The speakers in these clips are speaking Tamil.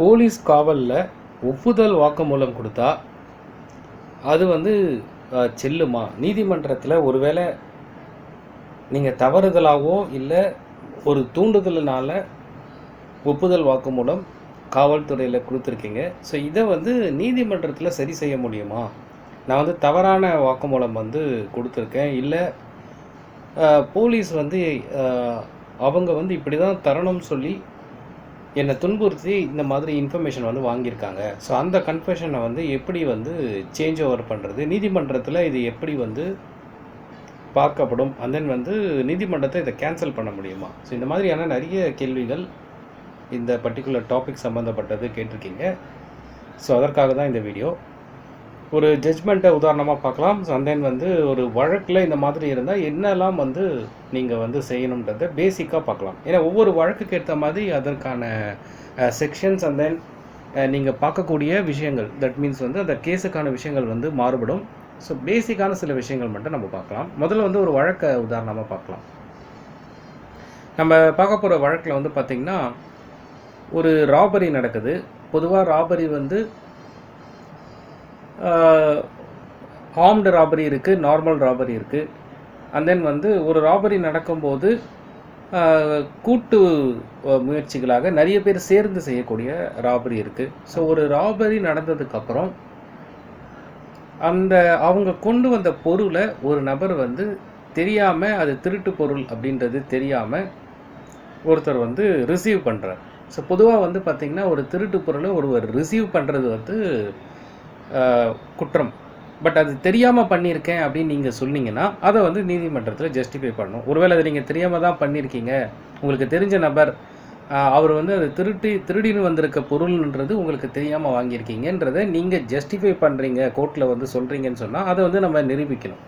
போலீஸ் காவலில் ஒப்புதல் வாக்குமூலம் கொடுத்தா அது வந்து செல்லுமா? நீதிமன்றத்தில் ஒருவேளை நீங்கள் தவறுதலாகவோ இல்லை ஒரு தூண்டுதலினால ஒப்புதல் வாக்குமூலம் காவல்துறையில் கொடுத்துருக்கீங்க. ஸோ இதை வந்து நீதிமன்றத்தில் சரி செய்ய முடியுமா? நான் வந்து தவறான வாக்குமூலம் வந்து கொடுத்துருக்கேன். இல்லை போலீஸ் வந்து அவங்க வந்து இப்படி தான் தரணும்னு சொல்லி என்னை துன்புறுத்தி இந்த மாதிரி இன்ஃபர்மேஷன் வந்து வாங்கியிருக்காங்க. ஸோ அந்த கன்ஃபெஷனை வந்து எப்படி வந்து சேஞ்ச் ஓவர் பண்ணுறது நீதிமன்றத்தில் இது எப்படி வந்து பார்க்கப்படும்? அண்ட் தென் வந்து நீதிமன்றத்தை இதை கேன்சல் பண்ண முடியுமா? ஸோ இந்த மாதிரியான நிறைய கேள்விகள் இந்த பர்டிகுலர் டாபிக் சம்மந்தப்பட்டது கேட்டிருக்கீங்க. ஸோ அதற்காக தான் இந்த வீடியோ ஒரு ஜட்ஜ்மெண்ட்டை உதாரணமாக பார்க்கலாம். ஸோ தென் வந்து ஒரு வழக்கில் இந்த மாதிரி இருந்தால் என்னெல்லாம் வந்து நீங்கள் வந்து செய்யணுன்றதை பேசிக்காக பார்க்கலாம். ஏன்னா ஒவ்வொரு வழக்குக்கு ஏற்ற மாதிரி அதற்கான செக்ஷன்ஸ் அண்ட் தென் நீங்கள் பார்க்கக்கூடிய விஷயங்கள். தட் மீன்ஸ் வந்து அந்த கேஸுக்கான விஷயங்கள் வந்து மாறுபடும். ஸோ பேசிக்கான சில விஷயங்கள் மட்டும் நம்ம பார்க்கலாம். முதல்ல வந்து ஒரு வழக்கை உதாரணமாக பார்க்கலாம். நம்ம பார்க்க போகிற வழக்கில் வந்து பார்த்திங்கன்னா ஒரு ராபரி நடக்குது. பொதுவாக ராபரி வந்து ஆர்ம்டு ராபரி இருக்குது நார்மல் ராபரி இருக்குது அண்ட் தென் வந்து ஒரு ராபரி நடக்கும்போது கூட்டு முயற்சிகளாக நிறைய பேர் சேர்ந்து செய்யக்கூடிய ராபரி இருக்குது ஸோ ஒரு ராபரி நடந்ததுக்கப்புறம் அந்த அவங்க கொண்டு வந்த பொருளை ஒரு நபர் வந்து தெரியாமல் அது திருட்டு பொருள் அப்படின்றது தெரியாமல் ஒருத்தர் வந்து ரிசீவ் பண்ணுறார் ஸோ பொதுவாக வந்து பார்த்திங்கன்னா ஒரு திருட்டு பொருளை ஒருவர் ரிசீவ் பண்ணுறது வந்து குற்றம். பட் அது தெரியாமல் பண்ணியிருக்கேன் அப்படின்னு நீங்கள் சொன்னீங்கன்னா அதை வந்து நீதிமன்றத்தில் ஜஸ்டிஃபை பண்ணணும். ஒருவேளை அது நீங்கள் தெரியாமல் தான் பண்ணியிருக்கீங்க. உங்களுக்கு தெரிஞ்ச நபர் அவர் வந்து அது திருட்டி திருடின்னு வந்திருக்க பொருள்ன்றது உங்களுக்கு தெரியாமல் வாங்கியிருக்கீங்கன்றதை நீங்கள் ஜஸ்டிஃபை பண்ணுறீங்க கோர்ட்டில் வந்து சொல்கிறீங்கன்னு சொன்னால் அதை வந்து நம்ம நிரூபிக்கணும்.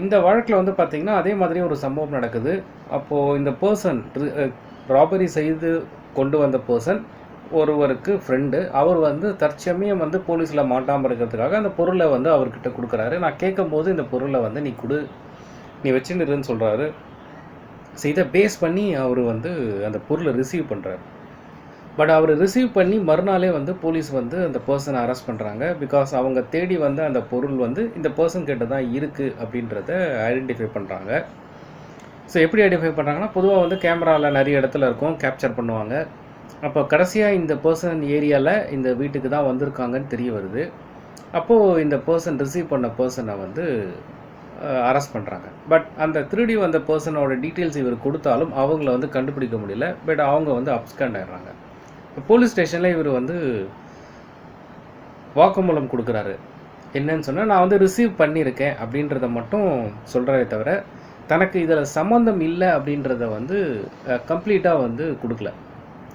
இந்த வழக்கில் வந்து பார்த்திங்கன்னா அதே மாதிரி ஒரு சம்பவம் நடக்குது. அப்போது இந்த பர்சன் ராபரி செய்து கொண்டு வந்த பர்சன் ஒருவருக்கு ஃப்ரெண்டு அவர் வந்து தற்சமயம் வந்து போலீஸில் மாட்டாமல் இருக்கிறதுக்காக அந்த பொருளை வந்து அவர்கிட்ட கொடுக்குறாரு. நான் கேட்கும்போது இந்த பொருளை வந்து நீ கொடு நீ வச்சுருன்னு சொல்கிறாரு ஸோ இதை பேஸ் பண்ணி அவர் வந்து அந்த பொருளை ரிசீவ் பண்ணுறாரு பட் அவர் ரிசீவ் பண்ணி மறுநாளே வந்து போலீஸ் வந்து அந்த பர்சனை அரெஸ்ட் பண்ணுறாங்க பிகாஸ் அவங்க தேடி வந்த அந்த பொருள் வந்து இந்த பர்சன் கிட்ட தான் இருக்குது அப்படின்றத ஐடென்டிஃபை பண்ணுறாங்க ஸோ எப்படி ஐடென்டிஃபை பண்ணுறாங்கன்னா பொதுவாக வந்து கேமராவில் நிறைய இடத்துல இருக்கும் கேப்சர் பண்ணுவாங்க. அப்போ கடைசியாக இந்த பர்சன் ஏரியாவில் இந்த வீட்டுக்கு தான் வந்திருக்காங்கன்னு தெரிய வருது. அப்போது இந்த பர்சன் ரிசீவ் பண்ண பர்சனை வந்து அரெஸ்ட் பண்ணுறாங்க பட் அந்த திருடி வந்த பர்சனோட டீட்டெயில்ஸ் இவர் கொடுத்தாலும் அவங்கள வந்து கண்டுபிடிக்க முடியல. பட் அவங்க வந்து அப்ஸ்கண்ட் ஆயிடுறாங்க. போலீஸ் ஸ்டேஷனில் இவர் வந்து வாக்குமூலம் கொடுக்குறாரு. என்னன்னு சொன்னால் நான் வந்து ரிசீவ் பண்ணியிருக்கேன் அப்படின்றத மட்டும் சொல்கிறதே தவிர தனக்கு இதில் சம்மந்தம் இல்லை அப்படின்றத வந்து கம்ப்ளீட்டாக வந்து கொடுக்கல.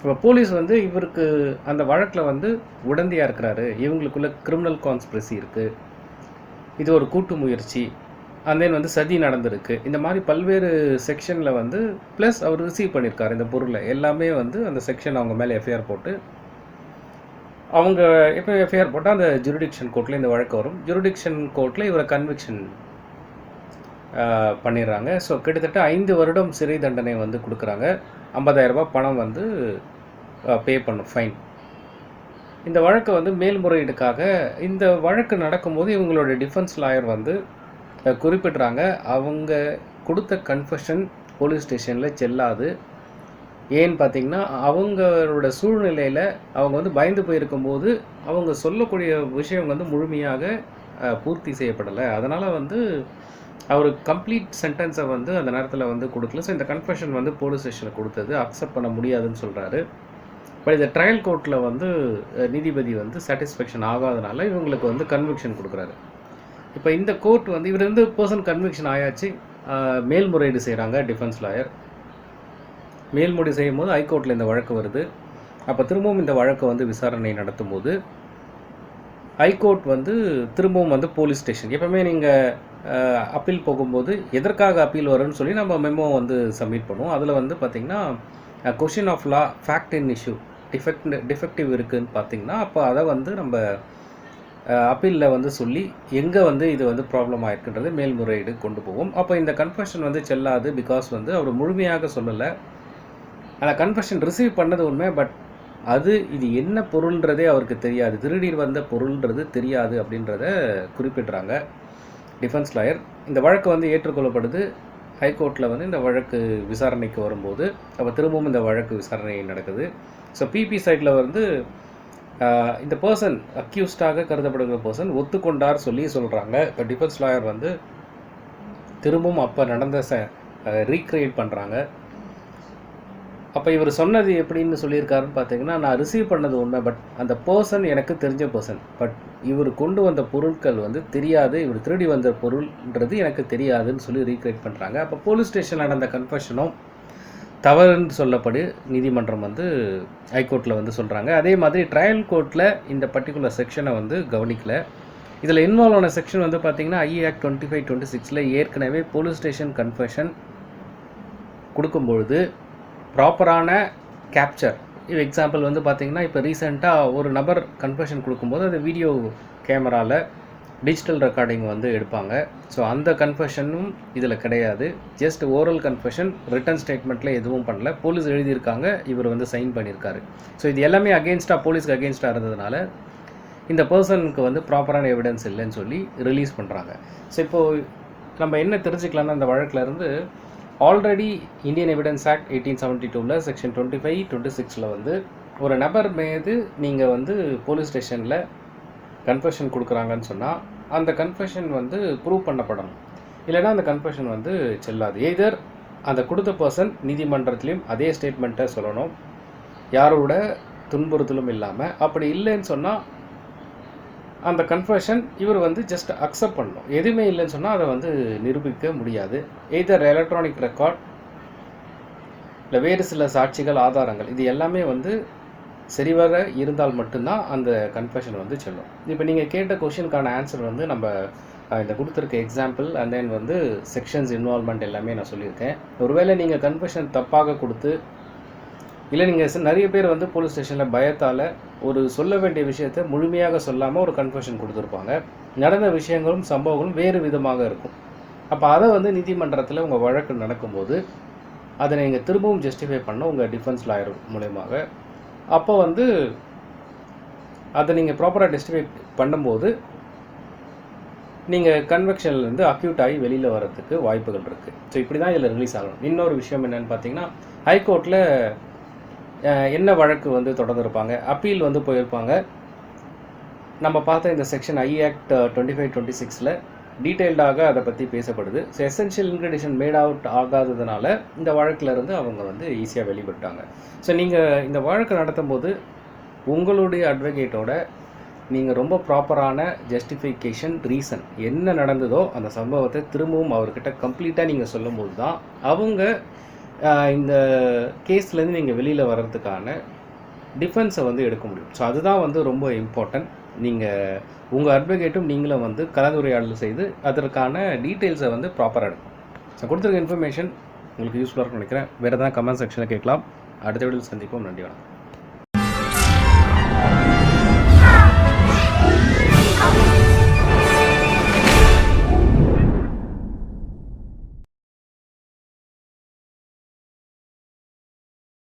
இப்போ போலீஸ் வந்து இவருக்கு அந்த வழக்கில் வந்து உடந்தையாக இருக்கிறாரு. இவங்களுக்குள்ள கிரிமினல் கான்ஸ்பிரசி இருக்குது இது ஒரு கூட்டு முயற்சி. And தென் வந்து சதி நடந்திருக்கு. இந்த மாதிரி பல்வேறு செக்ஷனில் வந்து ப்ளஸ் அவர் ரிசீவ் பண்ணியிருக்காரு இந்த பொருளை. எல்லாமே வந்து அந்த செக்ஷன் அவங்க மேலே எஃப்ஐஆர் போட்டு அவங்க எப்போ எஃப்ஐஆர் போட்டால் அந்த ஜுரிடிக்ஷன் கோர்ட்டில் இந்த வழக்கு வரும். ஜுரிடிக்ஷன் கோர்ட்டில் இவரை கன்விக்ஷன் பண்ணிடுறாங்க. ஸோ கிட்டத்தட்ட ஐந்து வருடம் சிறை தண்டனை வந்து கொடுக்குறாங்க. 50000 ரூபாய் பணம் வந்து பே பண்ணும் ஃபைன் இந்த வழக்கை வந்து மேல்முறையீடுக்காக இந்த வழக்கு நடக்கும்போது இவங்களோட டிஃபென்ஸ் லாயர் வந்து குறிப்பிட்றாங்க அவங்க கொடுத்த கன்ஃபெஷன் போலீஸ் ஸ்டேஷனில் செல்லாது. ஏன்னு பார்த்தீங்கன்னா அவங்களோட சூழ்நிலையில் அவங்க வந்து பயந்து போயிருக்கும்போது அவங்க சொல்லக்கூடிய விஷயம் வந்து முழுமையாக பூர்த்தி செய்யப்படலை. அதனால் வந்து அவர் கம்ப்ளீட் சென்டென்ஸை வந்து அந்த நேரத்தில் வந்து கொடுக்கல. ஸோ இந்த கன்ஃபெஷன் வந்து போலீஸ் ஸ்டேஷனில் கொடுத்தது. அக்செப்ட் பண்ண முடியாதுன்னு சொல்கிறாரு பட் இந்த ட்ரையல் கோர்ட்டில் வந்து நீதிபதி வந்து சாட்டிஸ்ஃபேக்ஷன் ஆகாதனால இவங்களுக்கு வந்து கன்விக்ஷன் கொடுக்குறாரு. இப்போ இந்த கோர்ட் வந்து இவர் வந்து பர்சன் கன்விக்ஷன் ஆயாச்சு. மேல்முறையீடு செய்கிறாங்க டிஃபென்ஸ் லாயர் மேல்முறை செய்யும் போது ஹைகோர்ட்டில் இந்த வழக்கு வருது. அப்போ திரும்பவும் இந்த வழக்கை வந்து விசாரணை நடத்தும் போது ஹைகோர்ட் வந்து திரும்பவும் வந்து போலீஸ் ஸ்டேஷன் எப்பவுமே நீங்கள் அப்பீல் போகும்போது எதற்காக அப்பீல் வரும்னு சொல்லி நம்ம மெமோ வந்து சப்மிட் பண்ணுவோம். அதில் வந்து பார்த்திங்கன்னா question of law fact in issue defect defective இருக்குதுன்னு பார்த்தீங்கன்னா அப்போ அதை வந்து நம்ம அப்பீலில் வந்து சொல்லி எங்கே வந்து இது வந்து ப்ராப்ளம் ஆயிருக்குன்றது மேல்முறையீடு கொண்டு போவோம். அப்போ இந்த கன்ஃபர்ஷன் வந்து செல்லாது பிகாஸ் வந்து அவர் முழுமையாக சொல்லலை. ஆனால் கன்ஃபர்ஷன் ரிசீவ் பண்ணது உண்மை பட் அது இது என்ன பொருள்ன்றதே அவருக்கு தெரியாது. திருடிர் வந்த பொருள்ன்றது தெரியாது அப்படின்றத குறிப்பிடுறாங்க. டிஃபென்ஸ் லாயர் இந்த வழக்கு வந்து ஏற்றுக்கொள்ளப்படுது. ஹைகோர்ட்டில் வந்து இந்த வழக்கு விசாரணைக்கு வரும்போது அப்போ திரும்பவும் இந்த வழக்கு விசாரணை நடக்குது. ஸோ பிபி சைடில் வந்து இந்த பர்சன் அக்யூஸ்டாக கருதப்படுகிற பர்சன் ஒத்துக்கொண்டார் சொல்லி சொல்கிறாங்க இப்போ டிஃபென்ஸ் லாயர் வந்து திரும்பவும் அப்போ நடந்த ச ரீக்ரியேட் பண்ணுறாங்க அப்போ இவர் சொன்னது எப்படின்னு சொல்லியிருக்காருன்னு பார்த்தீங்கன்னா நான் ரிசீவ் பண்ணது உண்மை பட் அந்த பர்சன் எனக்கு தெரிஞ்ச பர்சன் பட் இவர் கொண்டு வந்த பொருட்கள் வந்து தெரியாது. இவர் திருடி வந்த பொருள்ன்றது எனக்கு தெரியாதுன்னு சொல்லி ரீக்ரியேட் பண்ணுறாங்க அப்போ போலீஸ் ஸ்டேஷன் நடந்த கன்ஃபெஷனும் தவறுன்னு சொல்லப்படு நீதிமன்றம் வந்து ஹைகோர்ட்டில் வந்து சொல்கிறாங்க அதே மாதிரி ட்ரையல் கோர்ட்டில் இந்த பர்டிகுலர் செக்ஷனை வந்து கவனிக்கல. இதில் இன்வால்வ் ஆன செக்ஷன் வந்து பார்த்தீங்கன்னா IE act twenty five twenty சிக்ஸில் ஏற்கனவே போலீஸ் ஸ்டேஷன் கன்ஃபெஷன் கொடுக்கும்பொழுது ப்ராப்பரான கேப்சர் இது எக்ஸாம்பிள் வந்து பார்த்தீங்கன்னா இப்போ ரீசெண்டாக ஒரு நபர் கன்ஃபெஷன் கொடுக்கும்போது அது வீடியோ கேமராவில் டிஜிட்டல் ரெக்கார்டிங் வந்து எடுப்பாங்க. ஸோ அந்த கன்ஃபெஷனும் இதில் கிடையாது. ஜஸ்ட் ஓரல் கன்ஃபெஷன் ரிட்டன் ஸ்டேட்மெண்ட்டில் எதுவும் பண்ணல. போலீஸ் எழுதியிருக்காங்க இவர் வந்து சைன் பண்ணியிருக்காரு. ஸோ இது எல்லாமே அகேன்ஸ்டாக போலீஸ்க்கு அகேன்ஸ்டாக இருந்ததுனால இந்த பர்சனுக்கு வந்து ப்ராப்பரான எவிடன்ஸ் இல்லைன்னு சொல்லி ரிலீஸ் பண்ணுறாங்க ஸோ இப்போது நம்ம என்ன தெரிஞ்சுக்கலாம்னா இந்த வழக்கில் இருந்து already Indian evidence act eighteen seventy டூவில் செக்ஷன் டுவெண்ட்டி ஃபைவ் டுவெண்ட்டி சிக்ஸில் வந்து ஒரு நபர் மீது நீங்கள் வந்து போலீஸ் ஸ்டேஷனில் கன்ஃபெஷன் கொடுக்குறாங்கன்னு சொன்னால் அந்த கன்ஃபெஷன் வந்து ப்ரூவ் பண்ணப்படணும். இல்லைன்னா அந்த கன்ஃபெஷன் வந்து செல்லாது. எய்தர் அந்த கொடுத்த பர்சன் நீதிமன்றத்திலையும் அதே ஸ்டேட்மெண்ட்டை சொல்லணும். யாரோட துன்புறுத்தலும் இல்லாமல் அப்படி இல்லைன்னு சொன்னால் அந்த கன்ஃபெஷன் இவர் வந்து ஜஸ்ட் அக்செப்ட் பண்ணணும். எதுவுமே இல்லைன்னு சொன்னால் அதை வந்து நிரூபிக்க முடியாது. எய்தர் எலக்ட்ரானிக் ரெக்கார்ட் இல்லை வேறு சில சாட்சிகள் ஆதாரங்கள் இது எல்லாமே வந்து சரிவர இருந்தால் மட்டும்தான் அந்த கன்ஃபெஷன் வந்து செல்லும். இப்போ நீங்கள் கேட்ட கொஷினுக்கான ஆன்சர் வந்து நம்ம இந்த கொடுத்துருக்க எக்ஸாம்பிள் அண்ட் தென் வந்து செக்ஷன்ஸ் இன்வால்மெண்ட் எல்லாமே நான் சொல்லியிருக்கேன். ஒருவேளை நீங்கள் கன்ஃபெஷன் தப்பாக கொடுத்து இல்லை நீங்கள் நிறைய பேர் வந்து போலீஸ் ஸ்டேஷனில் பயத்தால் ஒரு சொல்ல வேண்டிய விஷயத்தை முழுமையாக சொல்லாமல் ஒரு கன்ஃபெஷன் கொடுத்துருப்பாங்க. நடந்த விஷயங்களும் சம்பவங்களும் வேறு விதமாக இருக்கும். அப்போ அதை வந்து நீதிமன்றத்தில் உங்கள் வழக்கு நடக்கும்போது அதை நீங்கள் திரும்பவும் ஜஸ்டிஃபை பண்ண உங்கள் டிஃபென்ஸ் லாயர் மூலயமாக. அப்போ வந்து அதை நீங்கள் ப்ராப்பராக ஜஸ்டிஃபை பண்ணும்போது நீங்கள் கன்வெக்ஷன்லேருந்து அக்யூட் ஆகி வெளியில் வரதுக்கு வாய்ப்புகள் இருக்குது ஸோ இப்படி தான் இதில் ரிலீஸ் ஆகணும். இன்னொரு விஷயம் என்னென்னு பார்த்தீங்கன்னா ஹைகோர்ட்டில் என்ன வழக்கு வந்து தொடர்ந்துருப்பாங்க? அப்பீல் வந்து போயிருப்பாங்க. நம்ம பார்த்த இந்த section I act twenty five twenty சிக்ஸில் டீட்டெயில்டாக அதை பற்றி பேசப்படுது. So essential ingredients made out ஆகாததுனால இந்த வழக்குல இருந்து அவங்க வந்து ஈஸியாக வெளிப்பட்டாங்க. ஸோ நீங்கள் இந்த வழக்கு நடத்தும் போது உங்களுடைய அட்வொகேட்டோட நீங்கள் ரொம்ப ப்ராப்பரான ஜஸ்டிஃபிகேஷன் ரீசன் என்ன நடந்ததோ அந்த சம்பவத்தை திரும்பவும் அவர்கிட்ட கம்ப்ளீட்டாக நீங்கள் சொல்லும்போது தான் அவங்க இந்த கேஸ்லேருந்து நீங்கள் வெளியில் வர்றதுக்கான டிஃபென்ஸை வந்து எடுக்க முடியும். ஸோ அதுதான் வந்து ரொம்ப இம்பார்ட்டன்ட் நீங்கள் உங்கள் அட்வொகேட்டும் நீங்களும் வந்து கலந்துரையாடல் செய்து அதற்கான டீட்டெயில்ஸை வந்து ப்ராப்பராக எடுக்கும் ஸோ கொடுத்துருக்க இன்ஃபர்மேஷன் உங்களுக்கு யூஸ்ஃபுல்லாக இருக்கும்னு நினைக்கிறேன். வேறு எதாவது கமெண்ட் செக்ஷனில் கேட்கலாம். அடுத்த வீடியோவில் சந்திப்போம். நன்றி வணக்கம்.